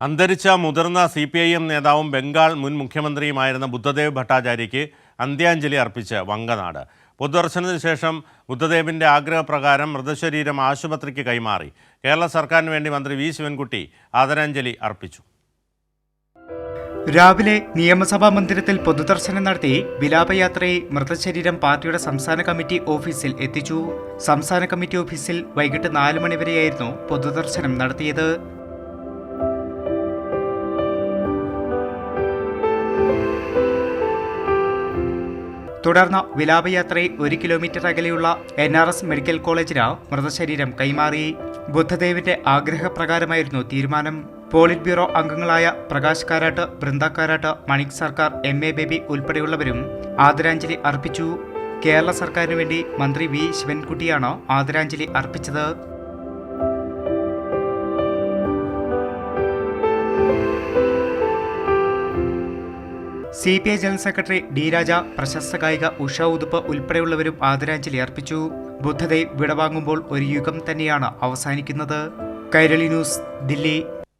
അന്തരിച്ച മുതിർന്ന C P I M നേതാവും ബംഗാൾ മുൻ മുഖ്യമന്ത്രിയുമായിരുന്ന ബുദ്ധദേവ് ഭട്ടാചാര്യയ്ക്ക് അന്ത്യാഞ്ജലി അർപ്പിച്ച് വങ്കനാട്. പൊതുദർശനത്തിന് ശേഷം ബുദ്ധദേവിന്റെ ആഗ്രഹപ്രകാരം മൃതശരീരം ആശുപത്രിക്ക് കൈമാറി. കേരള സർക്കാരിന് വേണ്ടി മന്ത്രി വി. ശിവൻകുട്ടി ആദരാഞ്ജലി അർപ്പിച്ചു. രാവിലെ നിയമസഭാ മന്ദിരത്തിൽ പൊതുദർശനം നടത്തി വിലാപയാത്രയെ മൃതശരീരം പാർട്ടിയുടെ സംസ്ഥാന കമ്മിറ്റി ഓഫീസിൽ എത്തിച്ചു. സംസ്ഥാന കമ്മിറ്റി ഓഫീസിൽ വൈകിട്ട് നാല് മണിവരെയായിരുന്നു പൊതുദർശനം നടത്തിയത്. തുടർന്ന് വിലാപയാത്രയെ ഒരു കിലോമീറ്റർ അകലെയുള്ള എൻ ആർ എസ് മെഡിക്കൽ കോളേജിന് മൃതശരീരം കൈമാറി. ബുദ്ധദേവിന്റെ ആഗ്രഹപ്രകാരമായിരുന്നു തീരുമാനം. പോളിറ്റ് ബ്യൂറോ അംഗങ്ങളായ പ്രകാശ് കാരാട്ട് ബൃന്ദ കാരാട്ട് മണിക് സർക്കാർ എം എ ബേബി ഉൾപ്പെടെയുള്ളവരും ആദരാഞ്ജലി അർപ്പിച്ചു. കേരള സർക്കാരിനു വേണ്ടി മന്ത്രി വി. ശിവൻകുട്ടിയാണ് ആദരാഞ്ജലി അർപ്പിച്ചത്. C P I general secretary D Raja പ്രശസ്ത ഗായിക ഉഷ ഉതുപ്പ് ഉൾപ്പെടെയുള്ളവരും ആദരാഞ്ജലി അർപ്പിച്ചു. ബുദ്ധദേവ് വിടവാങ്ങുമ്പോൾ ഒരു യുഗം തന്നെയാണ് അവസാനിക്കുന്നത്. കൈരളി ന്യൂസ് ദില്ലി.